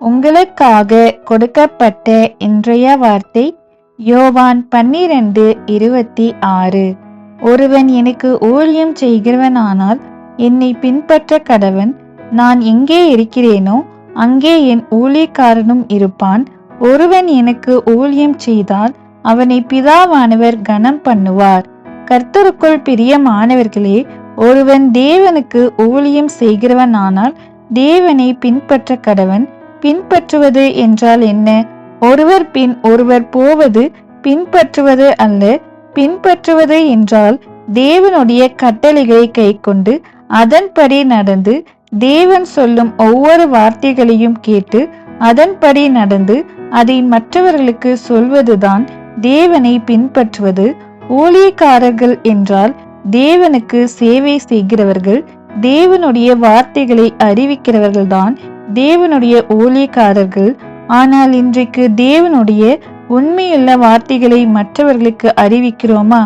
உங்களுக்காக கொடுக்கப்பட்ட இன்றைய வார்த்தை யோவான் பன்னிரண்டு இருபத்தி ஆறு. ஒருவன் எனக்கு ஊழியம் செய்கிறவனானால் என்னை பின்பற்ற கடவன். நான் எங்கே இருக்கிறேனோ அங்கே என் ஊழியக்காரனும் இருப்பான். ஒருவன் எனக்கு ஊழியம் செய்தால் அவனை பிதாவானவர் கனம் பண்ணுவார் கர்த்தருக்குள் பிரியமானவர்களே ஒருவன் தேவனுக்கு ஊழியம் செய்கிறவனானால் தேவனை பின்பற்ற கடவன். பின்பற்றுவது என்றால் என்ன? ஒருவர் பின் ஒருவர் போவது பின்பற்றுவது அல்ல. பின்பற்றுவது என்றால் தேவனுடைய கட்டளைகளை கைக்கொண்டு அதன்படி நடந்து தேவன் சொல்லும் ஒவ்வொரு வார்த்தைகளையும் கேட்டு அதன்படி நடந்து அதை மற்றவர்களுக்கு சொல்வதுதான் தேவனை பின்பற்றுவது. ஊழியக்காரர்கள் என்றால் தேவனுக்கு சேவை செய்கிறவர்கள் தேவனுடைய வார்த்தைகளை அறிவிக்கிறவர்கள்தான் தேவனுடைய ஊழியக்காரர்கள். ஆனால் இன்றைக்கு தேவனுடைய உண்மையுள்ள வார்த்தைகளை மற்றவர்களுக்கு அறிவிக்கிறோமா?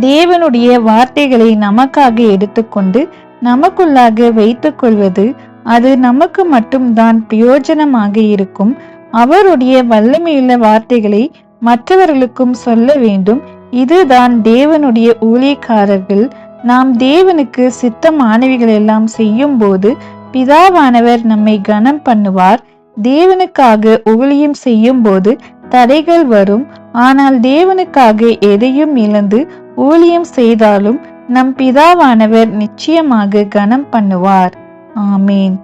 தேவனுடைய வார்த்தைகளை நமக்காக எடுத்துக்கொண்டு நமக்குள்ளாக வைத்துக் கொள்வது அது நமக்கு மட்டும்தான் பிரயோஜனமாக இருக்கும். அவருடைய வல்லமையுள்ள வார்த்தைகளை மற்றவர்களுக்கும் சொல்ல வேண்டும். இதுதான் தேவனுடைய ஊழியக்காரர்கள். நாம் தேவனுக்கு சித்த மாணவிகள் எல்லாம் செய்யும் போது பிதாவானவர் நம்மை கனம் பண்ணுவார். தேவனுக்காக ஊழியம் செய்யும் போது தடைகள் வரும். ஆனால் தேவனுக்காக எதையும் இழந்து ஊழியம் செய்தாலும் நம் பிதாவானவர் நிச்சயமாக கனம் பண்ணுவார். ஆமேன்.